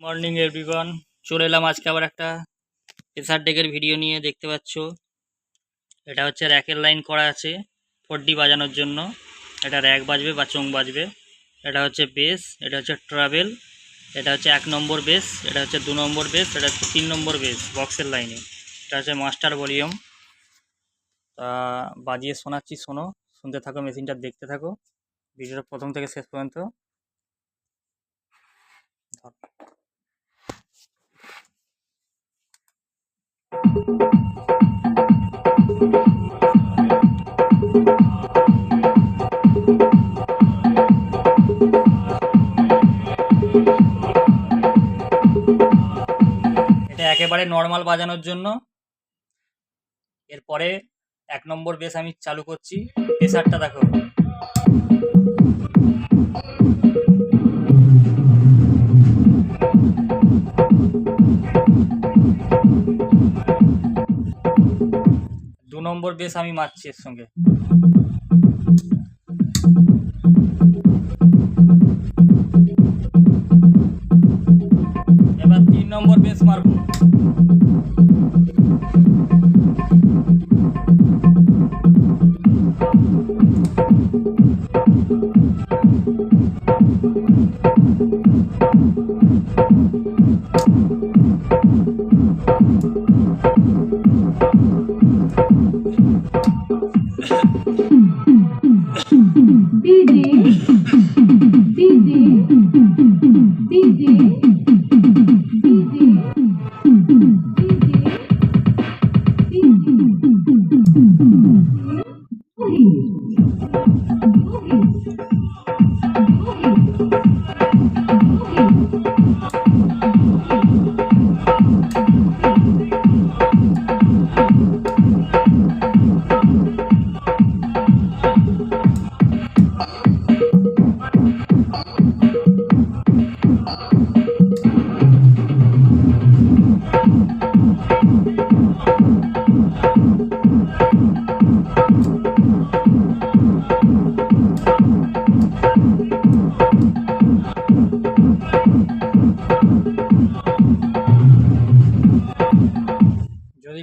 Morning everyone চলে এলাম আজকে আবার একটা প্রেসার ডেকের ভিডিও নিয়ে, দেখতে পাচ্ছ। এটা হচ্ছে র্যাকের লাইন করা আছে ফোরডি বাজানোর জন্য। এটা র্যাক বাজবে বা চোং বাজবে। এটা হচ্ছে বেস এটা হচ্ছে ট্রাভেল এটা হচ্ছে এক নম্বর বেস এটা হচ্ছে দু নম্বর বেস এটা হচ্ছে তিন নম্বর বেস বক্সের লাইনে এটা হচ্ছে মাস্টার ভলিউম তা, বাজিয়ে শোনাচ্ছি, শোনো। শুনতে থাকো, মেশিনটা দেখতে থাকো। ভিডিওটা প্রথম থেকে শেষ পর্যন্ত। ধর। এটা একেবারে নর্মাল বাজানোর জন্য। এরপরে এক নম্বর বেস আমি চালু করছি। প্রেসারটা দেখো। নম্বর বেশ আমি মারছি এর সঙ্গে। এবার তিন নম্বর বেস মারবো। DJ DJ Please.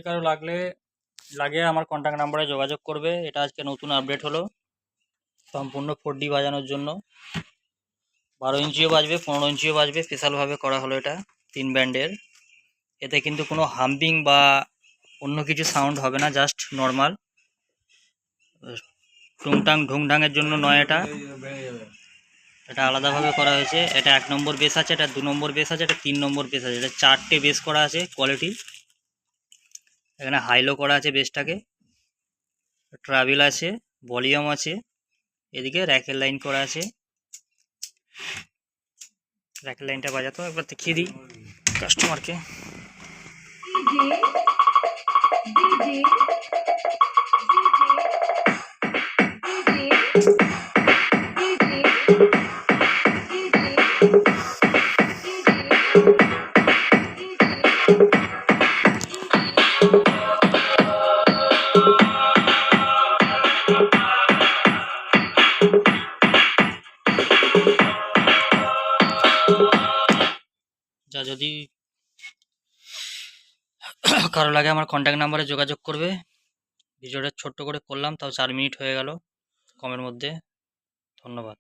কারও লাগলে লাগে আমার কন্ট্যাক্ট নাম্বারে যোগাযোগ করবে। এটা আজকে নতুন আপডেট হলো। সম্পূর্ণ ফোর ডি বাজানোর জন্য। বারো ইঞ্চিও বাজবে, পনেরো ইঞ্চিও বাজবে স্পেশালভাবে করা হলো এটা, তিন ব্যান্ডের। এতে কিন্তু কোনো হাম্পিং বা অন্য কিছু সাউন্ড হবে না জাস্ট নর্মাল টুংটাং ঢুংঢাংয়ের জন্য নয় এটা। এটা আলাদাভাবে করা হয়েছে। এটা এক নম্বর বেস আছে, এটা দু নম্বর বেস আছে, এটা তিন নম্বর বেস আছে। এটা চারটে বেস করা আছে কোয়ালিটি এখানে হাইলো করা আছে বেসটাকে ট্রাভেল আছে ভলিউম আছে, এদিকে র্যাকের লাইন করা আছে। র্যাকের লাইনটা বাজাতো, একবার দেখিয়ে দিই কাস্টমারকে যা যদি কারও লাগে আমার কন্ট্যাক্ট নাম্বারে যোগাযোগ করবে। ভিডিওটা ছোট্ট করে করলাম, তাও চার মিনিট হয়ে গেল। কমের মধ্যে। ধন্যবাদ।